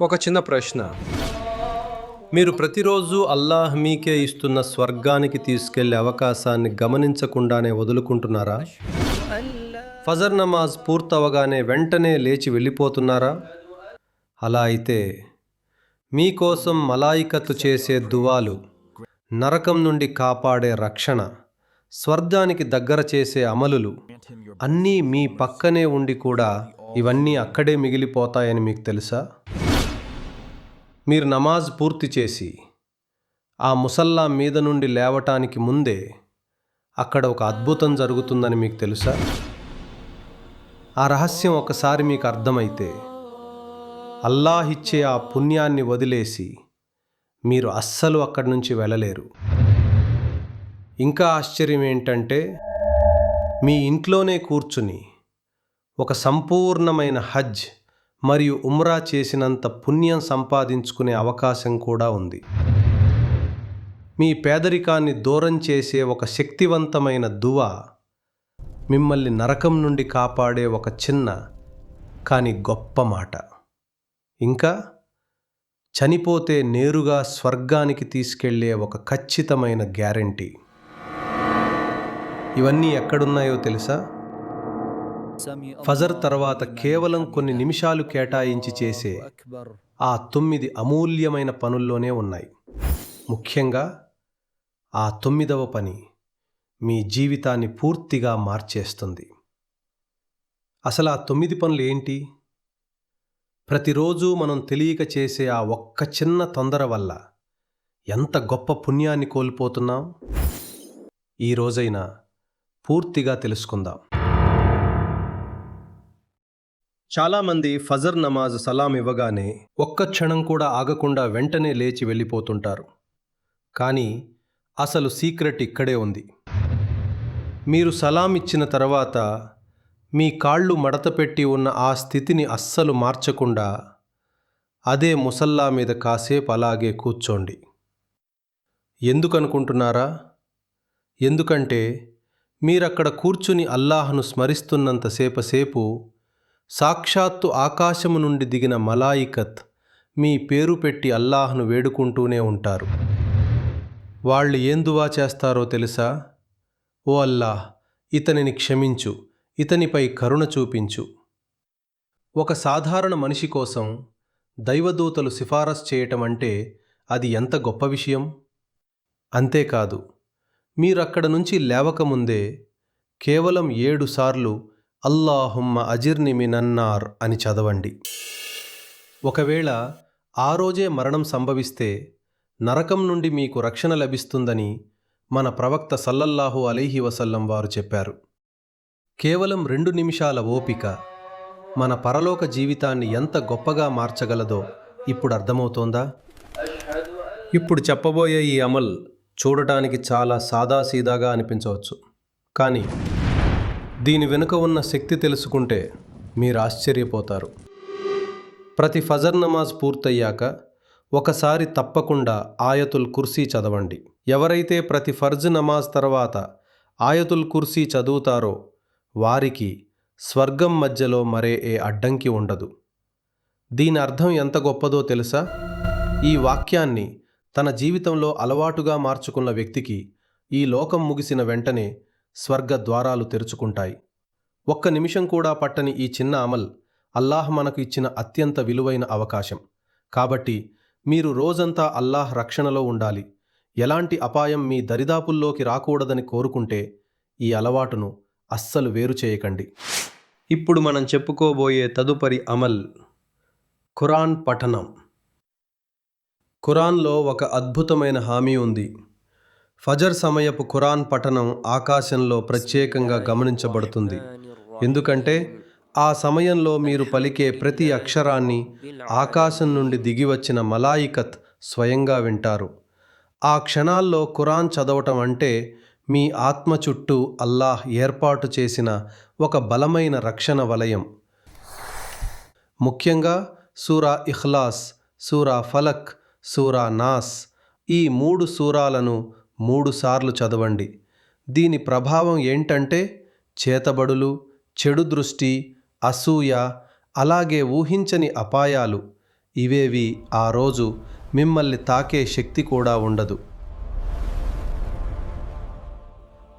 ఒక చిన్న ప్రశ్న. మీరు ప్రతిరోజు అల్లాహ్ మీకే ఇస్తున్న స్వర్గానికి తీసుకెళ్ళే అవకాశాన్ని గమనించకుండానే వదులుకుంటున్నారా? ఫజర్ నమాజ్ పూర్తవగానే వెంటనే లేచి వెళ్ళిపోతున్నారా? అలా అయితే మీకోసం మలాయికత్తు చేసే దువాలు నరకం నుండి కాపాడే రక్షణ స్వర్గానికి దగ్గర చేసే అమలులు అన్నీ మీ పక్కనే ఉండి కూడా ఇవన్నీ అక్కడే మిగిలిపోతాయని మీకు తెలుసా? మీరు నమాజ్ పూర్తి చేసి ఆ ముసల్లా మీద నుండి లేవటానికి ముందే అక్కడ ఒక అద్భుతం జరుగుతుందని మీకు తెలుసా? ఆ రహస్యం ఒకసారి మీకు అర్థమైతే అల్లాహ్ ఇచ్చే ఆ పుణ్యాన్ని వదిలేసి మీరు అస్సలు అక్కడి నుంచి వెళ్ళలేరు. ఇంకా ఆశ్చర్యం ఏంటంటే మీ ఇంట్లోనే కూర్చుని ఒక సంపూర్ణమైన హజ్ మరియు ఉమ్రా చేసినంత పుణ్యం సంపాదించుకునే అవకాశం కూడా ఉంది. మీ పేదరికాన్ని దూరం చేసే ఒక శక్తివంతమైన దువ మిమ్మల్ని నరకం నుండి కాపాడే ఒక చిన్న కానీ గొప్ప మాట. ఇంకా చనిపోతే నేరుగా స్వర్గానికి తీసుకెళ్ళే ఒక ఖచ్చితమైన గ్యారంటీ. ఇవన్నీ ఎక్కడున్నాయో తెలుసా? ఫజర్ తర్వాత కేవలం కొన్ని నిమిషాలు కేటాయించి చేసే ఆ తొమ్మిది అమూల్యమైన పనుల్లోనే ఉన్నాయి. ముఖ్యంగా ఆ తొమ్మిదవ పని మీ జీవితాన్ని పూర్తిగా మార్చేస్తుంది. అసలు ఆ తొమ్మిది పనులు ఏంటి? ప్రతిరోజు మనం తెలియక చేసే ఆ ఒక్క చిన్న తొందర వల్ల ఎంత గొప్ప పుణ్యాన్ని కోల్పోతున్నాం? ఈ రోజైనా పూర్తిగా తెలుసుకుందాం. చాలామంది ఫజర్ నమాజ్ సలాం ఇవ్వగానే ఒక్క క్షణం కూడా ఆగకుండా వెంటనే లేచి వెళ్ళిపోతుంటారు. కానీ అసలు సీక్రెట్ ఇక్కడే ఉంది. మీరు సలాం ఇచ్చిన తర్వాత మీ కాళ్ళు మడతపెట్టి ఉన్న ఆ స్థితిని అస్సలు మార్చకుండా అదే ముసల్లా మీద కాసేపు అలాగే కూర్చోండి. ఎందుకనుకుంటున్నారా? ఎందుకంటే మీరక్కడ కూర్చుని అల్లాహను స్మరిస్తున్నంతసేపసేపు సాక్షాత్తు ఆకాశము నుండి దిగిన మలాయికత్ మీ పేరు పెట్టి అల్లాహ్ను వేడుకుంటూనే ఉంటారు. వాళ్ళు ఏం దువా చేస్తారో తెలుసా? ఓ అల్లాహ్ ఇతనిని క్షమించు ఇతనిపై కరుణ చూపించు. ఒక సాధారణ మనిషి కోసం దైవదూతలు సిఫారసు చేయటం అంటే అది ఎంత గొప్ప విషయం? అంతేకాదు మీరక్కడ నుంచి లేవకముందే కేవలం ఏడు సార్లు అల్లాహుమ్మ అజిర్ని మినన్నార్ అని చదవండి. ఒకవేళ ఆ రోజే మరణం సంభవిస్తే నరకం నుండి మీకు రక్షణ లభిస్తుందని మన ప్రవక్త సల్లల్లాహు అలైహి వసల్లం వారు చెప్పారు. కేవలం రెండు నిమిషాల ఓపిక మన పరలోక జీవితాన్ని ఎంత గొప్పగా మార్చగలదో ఇప్పుడు అర్థమవుతోందా? ఇప్పుడు చెప్పబోయే ఈ అమల్ చూడటానికి చాలా సాదాసీదాగా అనిపించవచ్చు. కానీ దీని వెనుక ఉన్న శక్తి తెలుసుకుంటే మీరు ఆశ్చర్యపోతారు. ప్రతి ఫజర్ నమాజ్ పూర్తయ్యాక ఒకసారి తప్పకుండా ఆయతుల్ కుర్సీ చదవండి. ఎవరైతే ప్రతి ఫర్జ్ నమాజ్ తర్వాత ఆయతుల్ కుర్సీ చదువుతారో వారికి స్వర్గం మధ్యలో మరే ఏ అడ్డంకి ఉండదు. దీని అర్థం ఎంత గొప్పదో తెలుసా? ఈ వాక్యాన్ని తన జీవితంలో అలవాటుగా మార్చుకున్న వ్యక్తికి ఈ లోకం ముగిసిన వెంటనే స్వర్గ ద్వారాలు తెరుచుకుంటాయి. ఒక్క నిమిషం కూడా పట్టని ఈ చిన్న అమల్ అల్లాహ్ మనకు ఇచ్చిన అత్యంత విలువైన అవకాశం. కాబట్టి మీరు రోజంతా అల్లాహ్ రక్షణలో ఉండాలి. ఎలాంటి అపాయం మీ దరిదాపుల్లోకి రాకూడదని కోరుకుంటే ఈ అలవాటును అస్సలు వేరు చేయకండి. ఇప్పుడు మనం చెప్పుకోబోయే తదుపరి అమల్ ఖురాన్ పఠనం. ఖురాన్లో ఒక అద్భుతమైన హామీ ఉంది. ఫజర్ సమయపు ఖురాన్ పఠనం ఆకాశంలో ప్రత్యేకంగా గమనించబడుతుంది. ఎందుకంటే ఆ సమయంలో మీరు పలికే ప్రతి అక్షరాన్ని ఆకాశం నుండి దిగివచ్చిన మలాయికత్ స్వయంగా వింటారు. ఆ క్షణాల్లో ఖురాన్ చదవటం అంటే మీ ఆత్మ చుట్టూ అల్లాహ్ ఏర్పాటు చేసిన ఒక బలమైన రక్షణ వలయం. ముఖ్యంగా సూరా ఇఖ్లాస్ సూరా ఫలక్ సూరా నాస్ ఈ మూడు సూరాలను మూడుసార్లు చదవండి. దీని ప్రభావం ఏంటంటే చేతబడులు చెడు దృష్టి అసూయ అలాగే ఊహించని అపాయాలు. ఇవేవి ఆ రోజు మిమ్మల్ని తాకే శక్తి కూడా ఉండదు.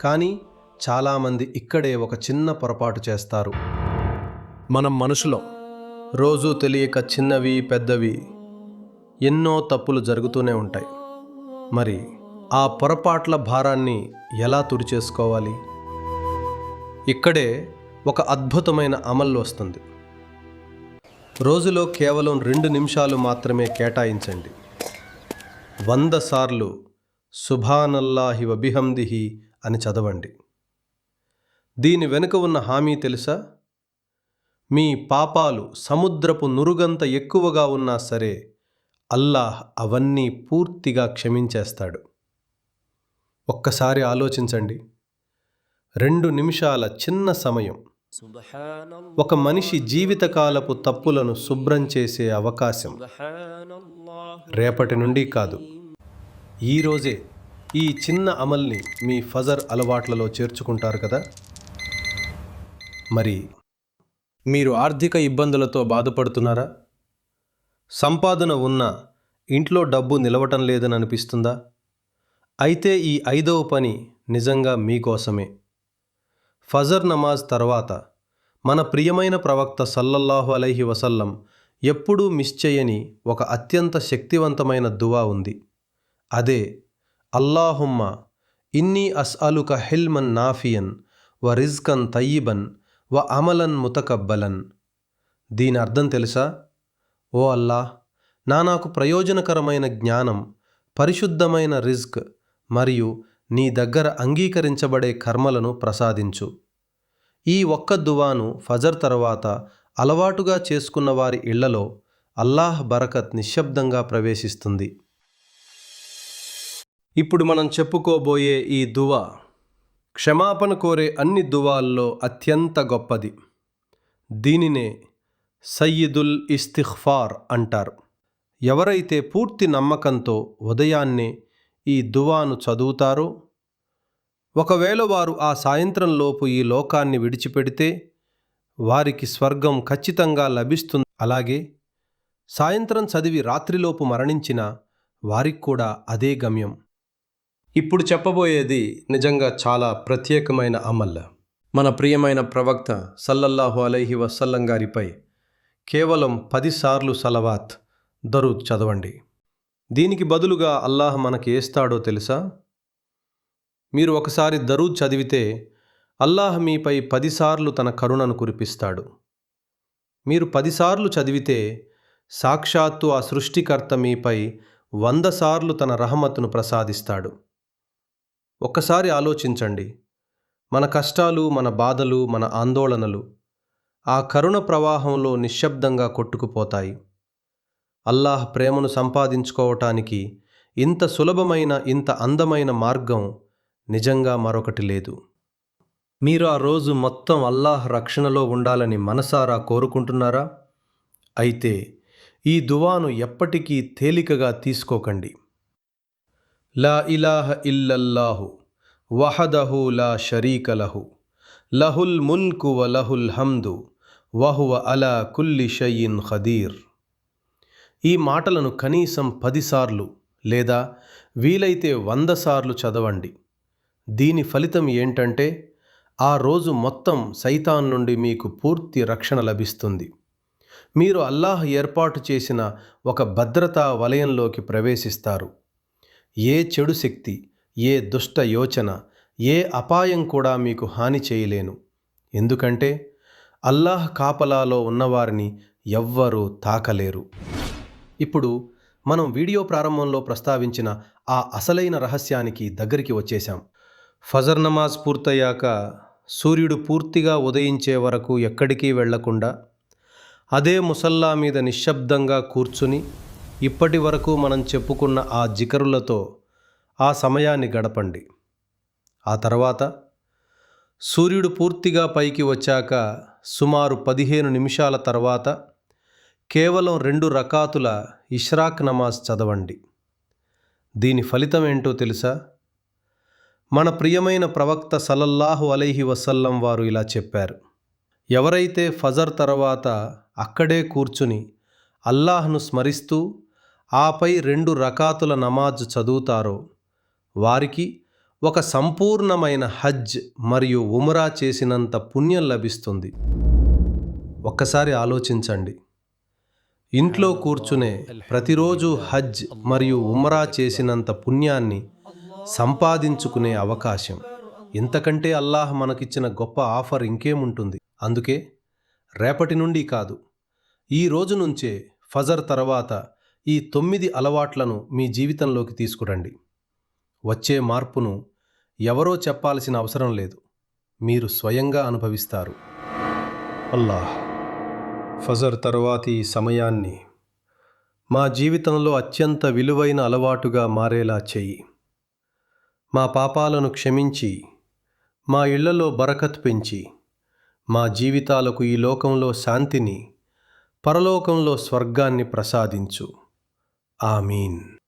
కానీ చాలామంది ఇక్కడే ఒక చిన్న పొరపాటు చేస్తారు. మనం మనుషులం. రోజు తెలియక చిన్నవి పెద్దవి ఎన్నో తప్పులు జరుగుతూనే ఉంటాయి. మరి ఆ పొరపాట్ల భారాన్ని ఎలా తుడిచేసుకోవాలి? ఇక్కడే ఒక అద్భుతమైన అమలు వస్తుంది. రోజులో కేవలం రెండు నిమిషాలు మాత్రమే కేటాయించండి. వంద సార్లు సుభానల్లాహి వబిహందిహి అని చదవండి. దీని వెనుక ఉన్న హామీ తెలుసా? మీ పాపాలు సముద్రపు నురుగంత ఎక్కువగా ఉన్నా సరే అల్లాహ్ అవన్నీ పూర్తిగా క్షమించేస్తాడు. ఒక్కసారి ఆలోచించండి. రెండు నిమిషాల చిన్న సమయం. ఒక మనిషి జీవితకాలపు తప్పులను శుభ్రం చేసే అవకాశం. రేపటి నుండి కాదు. ఈరోజే ఈ చిన్న అమల్ని మీ ఫజర్ అలవాట్లలో చేర్చుకుంటారు కదా? మరి మీరు ఆర్థిక ఇబ్బందులతో బాధపడుతున్నారా? సంపాదన ఉన్న ఇంట్లో డబ్బు నిలవటం లేదని అనిపిస్తుందా అయితే ఈ ఐదవ పని నిజంగా మీకోసమే ఫజర్ నమాజ్ తర్వాత మన ప్రియమైన ప్రవక్త సల్లల్లాహు అలైహి వసల్లం ఎప్పుడూ మిస్ చేయని ఒక అత్యంత శక్తివంతమైన దువా ఉంది. అదే అల్లాహుమ్మ ఇన్నీ అస్అలుక హిల్మన్ నాఫియన్ వ రిజ్కన్ తయ్యిబన్ వ అమలన్ ముతకబ్బలన్. దీని అర్థం తెలుసా? ఓ అల్లాహ్ నా నాకు ప్రయోజనకరమైన జ్ఞానం పరిశుద్ధమైన రిజ్క్ మరియు నీ దగ్గర అంగీకరించబడే కర్మలను ప్రసాదించు. ఈ ఒక్క దువాను ఫజర్ తర్వాత అలవాటుగా చేసుకున్న వారి ఇళ్ళలో అల్లాహ్ బరకత్ నిశ్శబ్దంగా ప్రవేశిస్తుంది. ఇప్పుడు మనం చెప్పుకోబోయే ఈ దువా క్షమాపణ కోరే అన్ని దువాల్లో అత్యంత గొప్పది. దీనినే సయ్యిదుల్ ఇస్తిఖ్ఫార్ అంటారు. ఎవరైతే పూర్తి నమ్మకంతో ఉదయాన్నే ఈ దువాను చదువుతారో? ఒకవేళ వారు ఆ సాయంత్రంలోపు ఈ లోకాన్ని విడిచిపెడితే వారికి స్వర్గం ఖచ్చితంగా లభిస్తుంది. అలాగే సాయంత్రం చదివి రాత్రిలోపు మరణించిన వారికి కూడా అదే గమ్యం. ఇప్పుడు చెప్పబోయేది నిజంగా చాలా ప్రత్యేకమైన అమల్. మన ప్రియమైన ప్రవక్త సల్లల్లాహు అలైహి వసల్లం గారిపై కేవలం పదిసార్లు సలవాత్ దరూద్ చదవండి. దీనికి బదులుగా అల్లాహ్ మనకి ఏస్తాడో తెలుసా? మీరు ఒకసారి దరూద్ చదివితే అల్లాహ్ మీపై పదిసార్లు తన కరుణను కురిపిస్తాడు. మీరు పదిసార్లు చదివితే సాక్షాత్తు ఆ సృష్టికర్త మీపై వంద సార్లు తన రహమత్తును ప్రసాదిస్తాడు. ఒక్కసారి ఆలోచించండి. మన కష్టాలు మన బాధలు మన ఆందోళనలు ఆ కరుణ ప్రవాహంలో నిశ్శబ్దంగా కొట్టుకుపోతాయి. అల్లాహ్ ప్రేమను సంపాదించుకోవటానికి ఇంత సులభమైన ఇంత అందమైన మార్గం నిజంగా మరొకటి లేదు. మీరు ఆ రోజు మొత్తం అల్లాహ్ రక్షణలో ఉండాలని మనసారా కోరుకుంటున్నారా? అయితే ఈ దువాను ఎప్పటికీ తేలికగా తీసుకోకండి. లా ఇలాహ ఇల్లల్లాహు వహదహు లా షరీక లహు లహుల్ ముల్కు వ లహుల్ హమ్దు వహువ అలా కుల్లి షయిన్ ఖదీర్. ఈ మాటలను కనీసం పదిసార్లు లేదా వీలైతే వంద సార్లు చదవండి. దీని ఫలితం ఏంటంటే ఆ రోజు మొత్తం సైతాన్ నుండి మీకు పూర్తి రక్షణ లభిస్తుంది. మీరు అల్లాహ్ ఏర్పాటు చేసిన ఒక భద్రతా వలయంలోకి ప్రవేశిస్తారు. ఏ చెడు శక్తి ఏ దుష్ట యోచన ఏ అపాయం కూడా మీకు హాని చేయలేను. ఎందుకంటే అల్లాహ్ కాపలాలో ఉన్నవారిని ఎవ్వరూ తాకలేరు. ఇప్పుడు మనం వీడియో ప్రారంభంలో ప్రస్తావించిన ఆ అసలైన రహస్యానికి దగ్గరికి వచ్చేశాం. ఫజర్ నమాజ్ పూర్తయ్యాక సూర్యుడు పూర్తిగా ఉదయించే వరకు ఎక్కడికి వెళ్ళకుండా అదే ముసల్లా మీద నిశ్శబ్దంగా కూర్చుని ఇప్పటి వరకు మనం చెప్పుకున్న ఆ జికరులతో ఆ సమయాన్ని గడపండి. ఆ తర్వాత సూర్యుడు పూర్తిగా పైకి వచ్చాక సుమారు పదిహేను నిమిషాల తర్వాత కేవలం రెండు రకాతుల ఇష్రాక్ నమాజ్ చదవండి. దీని ఫలితం ఏంటో తెలుసా? మన ప్రియమైన ప్రవక్త సలల్లాహు అలైహి వసల్లం వారు ఇలా చెప్పారు. ఎవరైతే ఫజర్ తర్వాత అక్కడే కూర్చుని అల్లాహ్ను స్మరిస్తూ ఆపై రెండు రకాతుల నమాజ్ చదువుతారో వారికి ఒక సంపూర్ణమైన హజ్ మరియు ఉమరా చేసినంత పుణ్యం లభిస్తుంది. ఒక్కసారి ఆలోచించండి. ఇంట్లో కూర్చునే ప్రతిరోజు హజ్ మరియు ఉమ్రా చేసినంత పుణ్యాన్ని సంపాదించుకునే అవకాశం. ఇంతకంటే అల్లాహ్ మనకిచ్చిన గొప్ప ఆఫర్ ఇంకేముంటుంది? అందుకే రేపటి నుండి కాదు ఈ రోజు నుంచే ఫజర్ తర్వాత ఈ తొమ్మిది అలవాట్లను మీ జీవితంలోకి తీసుకురండి. వచ్చే మార్పును ఎవరో చెప్పాల్సిన అవసరం లేదు మీరు స్వయంగా అనుభవిస్తారు. అల్లాహ్ ఫజర్ తరువాతి ఈ సమయాన్ని. మా జీవితంలో అత్యంత విలువైన అలవాటుగా మారేలా చెయ్యి మా పాపాలను క్షమించి మా ఇళ్ళలో బరకత్ పెంచి మా జీవితాలకు ఈ లోకంలో శాంతిని పరలోకంలో స్వర్గాన్ని ప్రసాదించు. ఆమీన్.